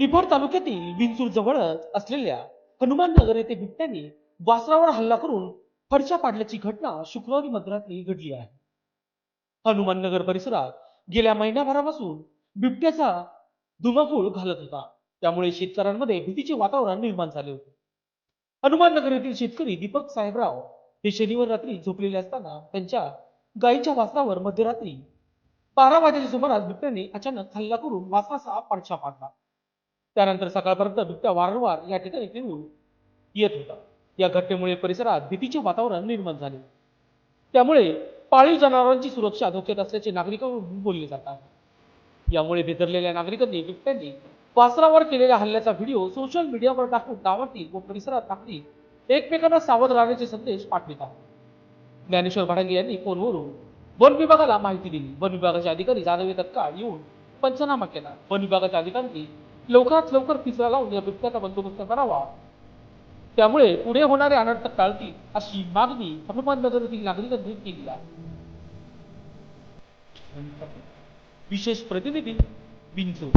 निफाड तालुक्यातील विंचूर जवळच असलेल्या हनुमान नगर येथे बिबट्याने वासरावर हल्ला करून फडशा पाडल्याची घटना शुक्रवारी मध्यरात्री घडली आहे. हनुमान नगर परिसरात गेल्या महिन्याभरापासून बिबट्याचा धुमाकूळ घालत होता. त्यामुळे शेतकऱ्यांमध्ये भीतीचे वातावरण निर्माण झाले होते. हनुमान नगर येथील शेतकरी दीपक साहेबराव हे शनिवार रात्री झोपलेले असताना त्यांच्या गायीच्या वासरावर मध्यरात्री बारा वाजेच्या सुमारास बिबट्याने अचानक हल्ला करून वासराचा पडछा पाडला त्यानंतर सकाळपर्यंत बिबट्या वारंवार या ठिकाणी फिरून येत होता. या घटनेमुळे परिसरात भीतीचे वातावरण निर्माण झाले. त्यामुळे पाळीव जनावरांची सुरक्षा धोक्यात असल्याचे नागरिकांकडून बोलले जात आहे. यामुळे बेदरलेल्या नागरिकांनी बिबट्यांनी वासरावर केलेल्या हल्ल्याचा व्हिडिओ सोशल मीडियावर टाकून गावातील व परिसरात टाकली. एकमेकांना सावध राहण्याचे संदेश पाठवित आहेत. ज्ञानेश्वर भाडंगे यांनी फोनवरून वन विभागाला माहिती दिली. वन विभागाचे अधिकारी जाधव तत्काळ येऊन पंचनामा केला. वन विभागाच्या अधिकाऱ्यांनी लवकरात लवकर पिंजरा लावून या बिबट्याचा बंदोबस्त करावा. त्यामुळे पुढे होणारे अनर्थ टाळतील अशी मागणी हनुमान नगरातील नागरिकांनी केली आहे. विशेष प्रतिनिधी बिंचू